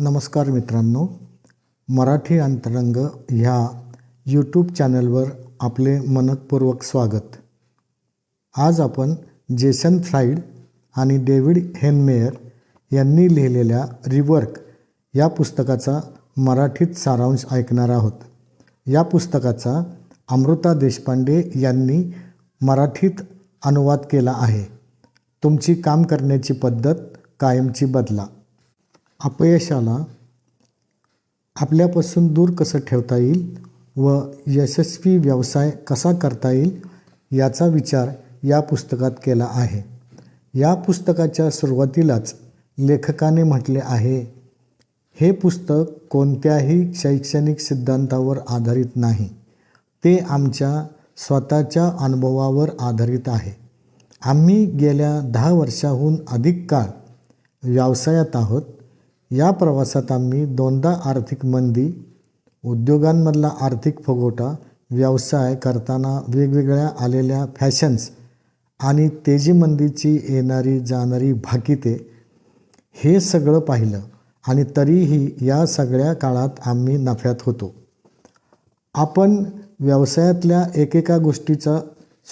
नमस्कार मित्रांनो. मराठी अंतरंग ह्या यूट्यूब चॅनलवर आपले मनपूर्वक स्वागत. आज आपण जेसन फ्राईड आणि डेव्हिड हेनमेयर यांनी लिहिलेल्या रिवर्क या पुस्तकाचा मराठीत सारांश ऐकणार आहोत. या पुस्तकाचा अमृता देशपांडे यांनी मराठीत अनुवाद केला आहे. तुमची काम करण्याची पद्धत कायमची बदला. अपयशाला आपल्यापासून दूर कसं ठेवता येईल व यशस्वी व्यवसाय कसा करता येईल याचा विचार या पुस्तकात केला आहे. या पुस्तकाच्या सुरुवातीलाच लेखकाने म्हटले आहे हे पुस्तक कोणत्याही शैक्षणिक सिद्धांतावर आधारित नाही. ते आमच्या स्वतःच्या अनुभवावर आधारित आहे. आम्ही गेल्या दहा वर्षाहून अधिक काळ व्यवसायात आहोत. या प्रवासात आम्ही दोनदा आर्थिक मंदी उद्योगांमधला आर्थिक फुगोटा व्यवसाय करताना वेगवेगळ्या आलेल्या फॅशन्स आणि तेजीमंदीची येणारी जाणारी भाकिते हे सगळं पाहिलं आणि तरीही या सगळ्या काळात आम्ही नफ्यात होतो. आपण व्यवसायातल्या एकेका गोष्टीचा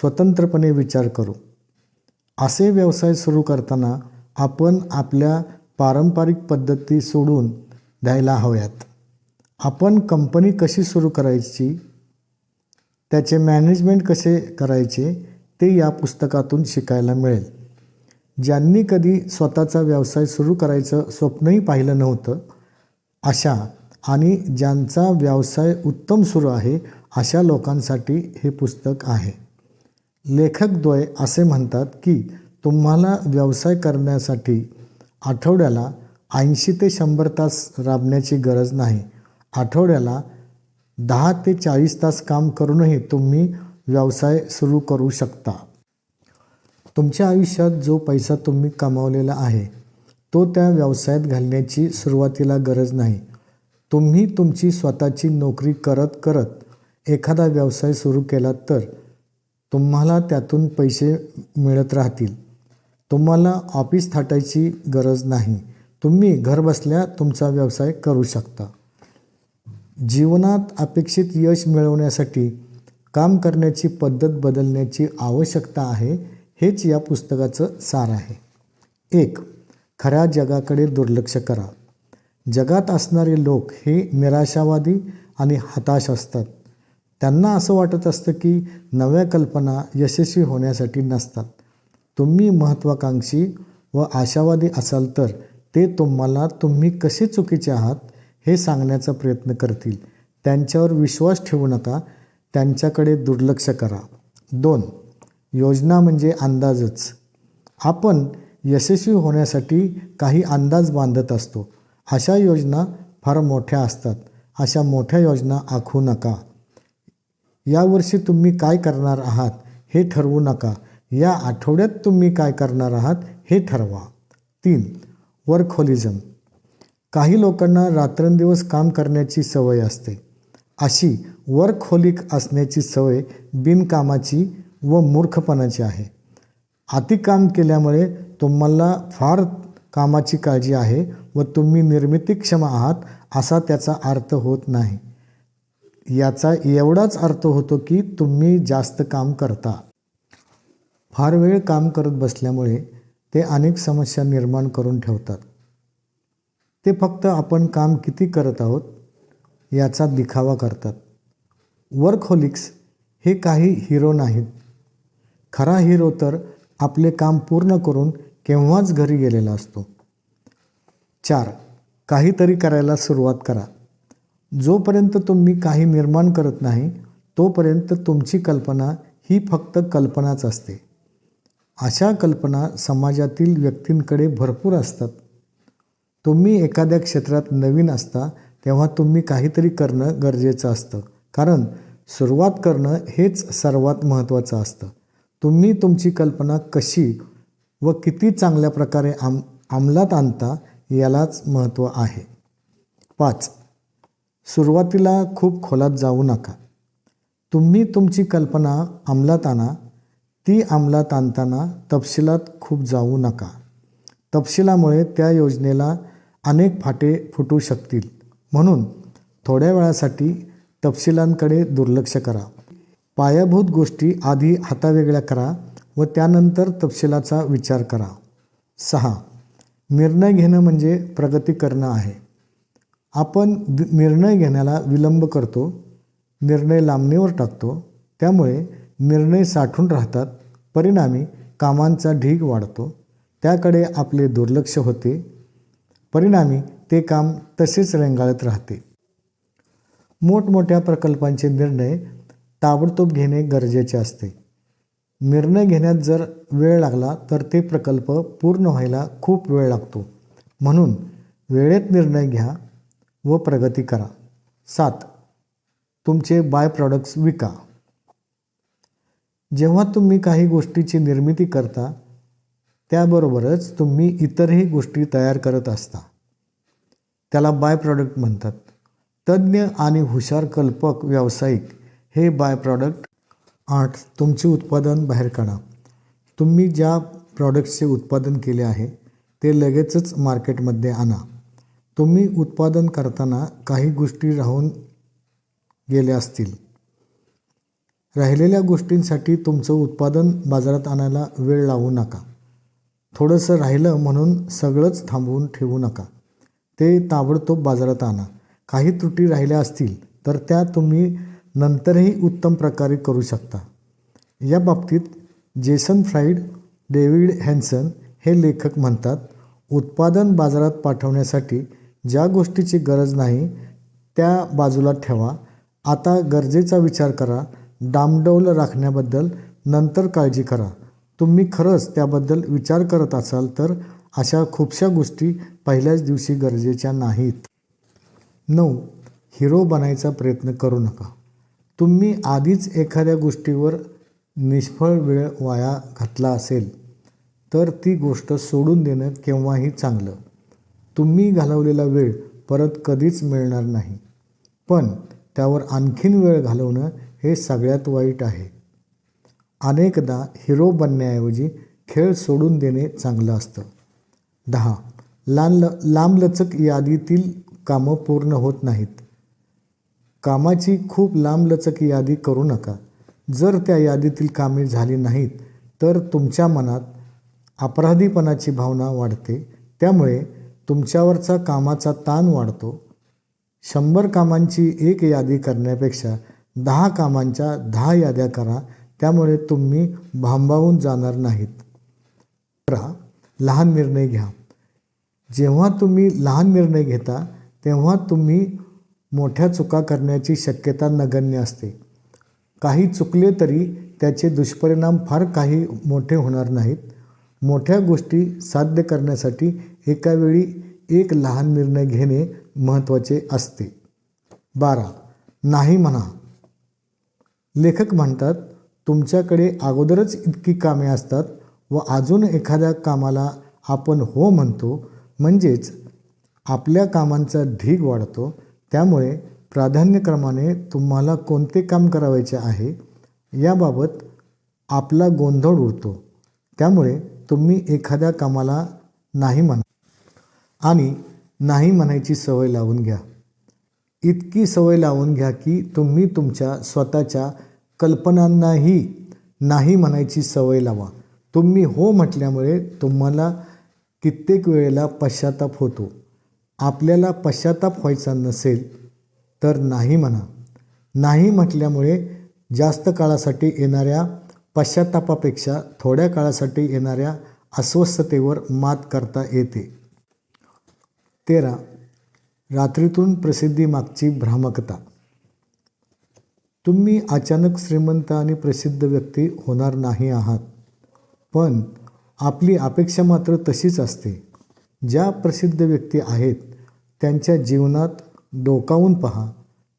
स्वतंत्रपणे विचार करू. असे व्यवसाय सुरू करताना आपण आपल्या पारंपरिक पद्धती सोडून द्यायला हव्यात. आपण कंपनी कशी सुरू करायची त्याचे मॅनेजमेंट कसे करायचे ते या पुस्तकातून शिकायला मिळेल. ज्यांनी कधी स्वतःचा व्यवसाय सुरू करायचं स्वप्नही पाहिलं नव्हतं अशा आणि ज्यांचा व्यवसाय उत्तम सुरू आहे अशा लोकांसाठी हे पुस्तक आहे. लेखकद्वय असे म्हणतात की तुम्हाला व्यवसाय करण्यासाठी आठवड्याला ऐंशी ते शंभर तास राबण्याची गरज नाही. आठवड्याला दहा ते चाळीस तास काम करूनही तुम्ही व्यवसाय सुरू करू शकता. तुमच्या आयुष्यात जो पैसा तुम्ही कमावलेला आहे तो त्या व्यवसायात घालण्याची सुरुवातीला गरज नाही. तुम्ही तुमची स्वतःची नोकरी करत करत एखादा व्यवसाय सुरू केला तर तुम्हाला त्यातून पैसे मिळत राहतील. तुम्हाला ऑफिस थाटायची गरज नाही. तुम्ही घरबसल्या तुमचा व्यवसाय करू शकता. जीवनात अपेक्षित यश मिळवण्यासाठी काम करण्याची पद्धत बदलण्याची आवश्यकता आहे हेच या पुस्तकाचं सार आहे. एक खऱ्या जगाकडे दुर्लक्ष करा. जगात असणारे लोक हे निराशावादी आणि हताश असतात. त्यांना असं वाटत असतं की नव्या कल्पना यशस्वी होण्यासाठी नसतात. तुम्ही महत्त्वाकांक्षी व आशावादी असाल तर ते तुम्हाला तुम्ही कसे चुकीचे आहात हे सांगण्याचा प्रयत्न करतील. त्यांच्यावर विश्वास ठेवू नका. त्यांच्याकडे दुर्लक्ष करा. दोन योजना म्हणजे अंदाजच. आपण यशस्वी होण्यासाठी काही अंदाज बांधत असतो. अशा योजना फार मोठ्या असतात. अशा मोठ्या योजना आखू नका. यावर्षी तुम्ही काय करणार आहात हे ठरवू नका. या आठवड्यात तुम्ही काय करणार आहात हे ठरवा. तीन वर्कहोलिझम काही लोकांना रात्रंदिवस काम करण्याची सवय असते. अशी वर्कहोलिक असण्याची सवय बिनकामाची व मूर्खपणाची आहे. अतिकाम केल्यामुळे तुम्हाला फार कामाची काळजी आहे व तुम्ही निर्मितीक्षम आहात असा त्याचा अर्थ होत नाही. याचा एवढाच अर्थ होतो की तुम्ही जास्त काम करता. फार वेळ काम करत बसल्यामुळे ते अनेक समस्या निर्माण करून ठेवतात. ते फक्त आपण काम किती करत आहोत याचा दिखावा करतात. वर्कहोलिक्स हे काही हिरो नाहीत. खरा हिरो तर आपले काम पूर्ण करून केव्हाच घरी गेलेला असतो. चार काहीतरी करायला सुरुवात करा. जोपर्यंत तुम्ही काही निर्माण करत नाही तोपर्यंत तुमची कल्पना ही फक्त कल्पनाच असते. अशा कल्पना समाजातील व्यक्तींकडे भरपूर असतात. तुम्ही एखाद्या क्षेत्रात नवीन असता तेव्हा तुम्ही काहीतरी करणं गरजेचं असतं. कारण सुरुवात करणं हेच सर्वात महत्त्वाचं असतं. तुम्ही तुमची कल्पना कशी व किती चांगल्या प्रकारे आम अंमलात आणता यालाच महत्त्व आहे. पाच. सुरुवातीला खूप खोलात जाऊ नका. तुम्ही तुमची कल्पना अंमलात आणा ती अंमलात आणताना तपशिलात खूप जाऊ नका. तपशिलामुळे त्या योजनेला अनेक फाटे फुटू शकतील. म्हणून थोड्या वेळासाठी तपशिलांकडे दुर्लक्ष करा. पायाभूत गोष्टी आधी हातावेगळ्या करा व त्यानंतर तपशिलाचा विचार करा. सहा. निर्णय घेणं म्हणजे प्रगती करणं आहे. आपण निर्णय घेण्याला विलंब करतो निर्णय लांबणीवर टाकतो त्यामुळे निर्णय साठून राहतात. परिणामी कामांचा ढीग वाढतो. त्याकडे आपले दुर्लक्ष होते. परिणामी ते काम तसेच रेंगाळत राहते. मोठमोठ्या प्रकल्पांचे निर्णय ताबडतोब घेणे गरजेचे असते. निर्णय घेण्यात जर वेळ लागला तर ते प्रकल्प पूर्ण व्हायला खूप वेळ लागतो. म्हणून वेळेत निर्णय घ्या व प्रगती करा. सात. तुमचे बाय प्रॉडक्ट्स विका. जेव्हा तुम्ही काही गोष्टीची निर्मिती करता त्याबरोबरच तुम्ही इतरही गोष्टी तयार करत असता. त्याला बाय प्रॉडक्ट म्हणतात. तज्ज्ञ आणि हुशार कल्पक व्यावसायिक हे बाय प्रॉडक्ट आठ तुमचे उत्पादन बाहेर काढा. तुम्ही ज्या प्रॉडक्ट्सचे उत्पादन केले आहे ते लगेचच मार्केटमध्ये आणा. तुम्ही उत्पादन करताना काही गोष्टी राहून गेल्या असतील. राहिलेल्या गोष्टींसाठी तुमचं उत्पादन बाजारात आणायला वेळ लावू नका. थोडंसं राहिलं म्हणून सगळंच थांबवून ठेवू नका. ते ताबडतोब बाजारात आणा. काही त्रुटी राहिल्या असतील तर त्या तुम्ही नंतरही उत्तम प्रकारे करू शकता. या बाबतीत जेसन फ्राईड डेव्हिड हॅन्सन हे लेखक म्हणतात उत्पादन बाजारात पाठवण्यासाठी ज्या गोष्टीची गरज नाही त्या बाजूला ठेवा. आता गरजेचा विचार करा डामडौल राखण्याबद्दल नंतर काळजी करा. तुम्ही खरंच त्याबद्दल विचार करत असाल तर अशा खूपशा गोष्टी पहिल्याच दिवशी गरजेच्या नाहीत. नऊ. हिरो बनायचा प्रयत्न करू नका. तुम्ही आधीच एखाद्या गोष्टीवर निष्फळ वेळ वाया घातला असेल तर ती गोष्ट सोडून देणं केव्हाही चांगलं. तुम्ही घालवलेला वेळ परत कधीच मिळणार नाही. पण त्यावर आणखीन वेळ घालवणं हे सगळ्यात वाईट आहे. अनेकदा हिरो बनण्याऐवजी खेळ सोडून देणे चांगलं असतं. दहा लांब लांबलचक यादीतील कामं पूर्ण होत नाहीत. कामाची खूप लांबलचक यादी करू नका. जर त्या यादीतील कामे झाली नाहीत तर तुमच्या मनात अपराधीपणाची भावना वाढते. त्यामुळे तुमच्यावरचा कामाचा ताण वाढतो. शंभर कामांची एक यादी करण्यापेक्षा दहा कामांच्या दहा याद्या करा त्यामुळे तुम्ही भांबावून जाणार नाहीत. करा लहान निर्णय घ्या. जेव्हा तुम्ही लहान निर्णय घेता तेव्हा तुम्ही मोठ्या चुका करण्याची शक्यता नगण्य असते. काही चुकले तरी त्याचे दुष्परिणाम फार काही मोठे होणार नाहीत. मोठ्या गोष्टी साध्य करण्यासाठी एकावेळी एक लहान निर्णय घेणे महत्त्वाचे असते. बारा. नाही म्हणा. लेखक म्हणतात तुमच्याकडे अगोदरच इतकी कामे असतात व अजून एखाद्या कामाला आपण हो म्हणतो. म्हणजेच आपल्या कामांचा ढीग वाढतो. त्यामुळे प्राधान्यक्रमाने तुम्हाला कोणते काम करावायचे आहे? याबाबत आपला गोंधळ उडतो. त्यामुळे तुम्ही एखाद्या कामाला नाही म्हणा आणि नाही म्हणायची सवय लावून घ्या. इतकी सवय लावून घ्या की तुम्ही तुमच्या स्वतःच्या कल्पनांनाही नाही म्हणायची सवय लावा. तुम्ही हो म्हटल्यामुळे तुम्हाला कित्येक वेळेला पश्चाताप होतो. आपल्याला पश्चाताप व्हायचा नसेल तर नाही म्हणा. नाही म्हटल्यामुळे जास्त काळासाठी येणाऱ्या पश्चातापापेक्षा थोड्या काळासाठी येणाऱ्या अस्वस्थतेवर मात करता येते. तेरा रात्रीतून प्रसिद्धीमागची भ्रामकता. तुम्ही अचानक श्रीमंत आणि प्रसिद्ध व्यक्ती होणार नाही आहात. पण आपली अपेक्षा मात्र तशीच असते. ज्या प्रसिद्ध व्यक्ती आहेत त्यांच्या जीवनात डोकावून पहा.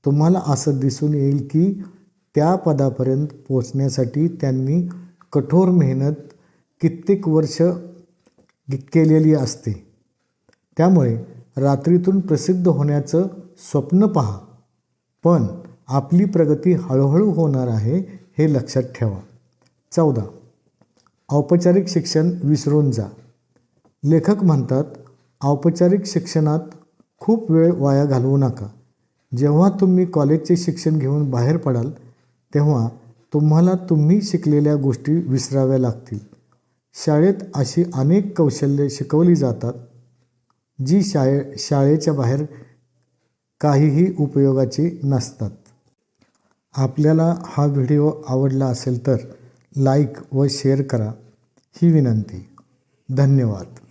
तुम्हाला असं दिसून येईल की त्या पदापर्यंत पोचण्यासाठी त्यांनी कठोर मेहनत कित्येक वर्ष केलेली असते. त्यामुळे रात्रीतून प्रसिद्ध होण्याचं स्वप्न पहा. पण आपली प्रगती हळूहळू होणार आहे हे लक्षात ठेवा. चौदा. औपचारिक शिक्षण विसरून जा. लेखक म्हणतात औपचारिक शिक्षणात खूप वेळ वाया घालवू नका. जेव्हा तुम्ही कॉलेजचे शिक्षण घेऊन बाहेर पडाल तेव्हा तुम्हाला तुम्ही शिकलेल्या गोष्टी विसराव्या लागतील. शाळेत अशी अनेक कौशल्ये शिकवली जातात जी शाळे शाळेच्या बाहेर काहीही उपयोगाची नसतात. आपल्याला हा व्हिडिओ आवडला असेल तर लाईक व शेअर करा. ही विनंती. धन्यवाद.